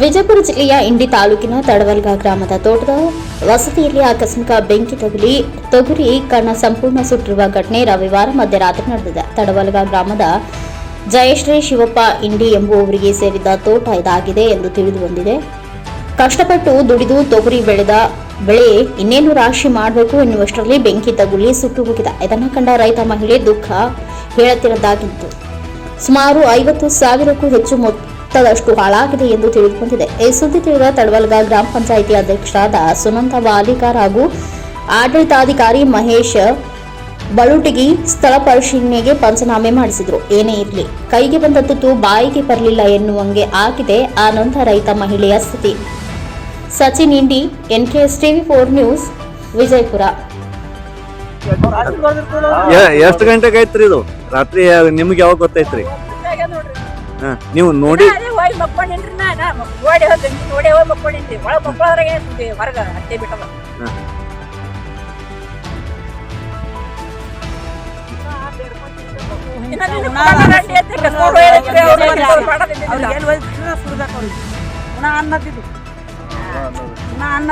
ವಿಜಯಪುರ ಜಿಲ್ಲೆಯ ಇಂಡಿ ತಾಲೂಕಿನ ತಡವಲ್ಗ ಗ್ರಾಮದ ತೋಟದ ವಸತಿಯಲ್ಲಿ ಆಕಸ್ಮಿಕ ಬೆಂಕಿ ತಗುಲಿ ತೊಗರಿ ಕಣ್ಣ ಸಂಪೂರ್ಣ ಸುಟ್ಟಿರುವ ಘಟನೆ ರವಿವಾರ ಮಧ್ಯರಾತ್ರಿ ನಡೆದಿದೆ. ತಡವಲ್ಗ ಗ್ರಾಮದ ಜಯಶ್ರೀ ಶಿವಪ್ಪ ಇಂಡಿ ಎಂಬುವವರಿಗೆ ಸೇರಿದ ತೋಟ ಇದಾಗಿದೆ ಎಂದು ತಿಳಿದು ಬಂದಿದೆ. ಕಷ್ಟಪಟ್ಟು ದುಡಿದು ತೊಗರಿ ಬೆಳೆದ ಬೆಳೆ ಇನ್ನೇನು ರಾಶಿ ಮಾಡಬೇಕು ಎನ್ನುವಷ್ಟರಲ್ಲಿ ಬೆಂಕಿ ತಗುಲಿ ಸುಟ್ಟು ಹೋಗಿದೆ ಇದನ್ನು ಕಂಡ ರೈತ ಮಹಿಳೆ ದುಃಖ ಹೇಳುತ್ತಿರದಾಗಿತ್ತು ಸುಮಾರು ಐವತ್ತು ಸಾವಿರಕ್ಕೂ ಹೆಚ್ಚು ಮೊತ್ತದಷ್ಟು ಹಾಳಾಗಿದೆ ಎಂದು ತಿಳಿದು ಬಂದಿದೆ ಈ ಸುದ್ದಿ ತಿಳಿದ ತಳವಲ್ಗ ಗ್ರಾಮ ಪಂಚಾಯಿತಿ ಅಧ್ಯಕ್ಷರಾದ ಸುನಂದ ವಾಲಿಕಾರ್ ಹಾಗೂ ಆಡಳಿತಾಧಿಕಾರಿ ಮಹೇಶ್ ಬಳುಟಿಗಿ ಸ್ಥಳ ಪರಿಶೀಲನೆಗೆ ಪಂಚನಾಮೆ ಮಾಡಿಸಿದ್ರು. ಏನೇ ಇರಲಿ, ಕೈಗೆ ಬಂದ ತುತ್ತು ಬಾಯಿಗೆ ಬರಲಿಲ್ಲ ಎನ್ನುವಂಗೆ ಆಗಿದೆ ಆ ನೊಂದ ರೈತ ಮಹಿಳೆಯ ಸ್ಥಿತಿ. Sachin Indi N K S TV four news, Vijayapura. ಎಷ್ಟು ಗಂಟೆಗೆ ಐತ್ರಿ ಇದು? ರಾತ್ರಿ, ನಿಮ್ಗೆ ಯಾವಾಗ ಗೊತ್ತೈತ್ರಿ? ನೀವು ನೋಡಿ. ಹೋಗಿ ಮಕ್ಕೊಂಡೇನ್ರಿ ನಾ ನಾ ನೋಡಿ ಹೋಗಿ ನೋಡಿ ಹೋಗಿ ಮಕ್ಕೊಂಡೇನ್ರಿ. ಒಳಗೆ ಮಕ್ಕಳದ್ರಾಗೆ ಹೊರಗೆ ಬಿಟ್ಟದ. ಅವ್ರಿಗೆ ಸುಡ್ಬೇಕು ಅವ್ರಿಗೆ ಅನ್ನತ್ತಿದ್ದು. ಪುನಃ ಅನ್ನ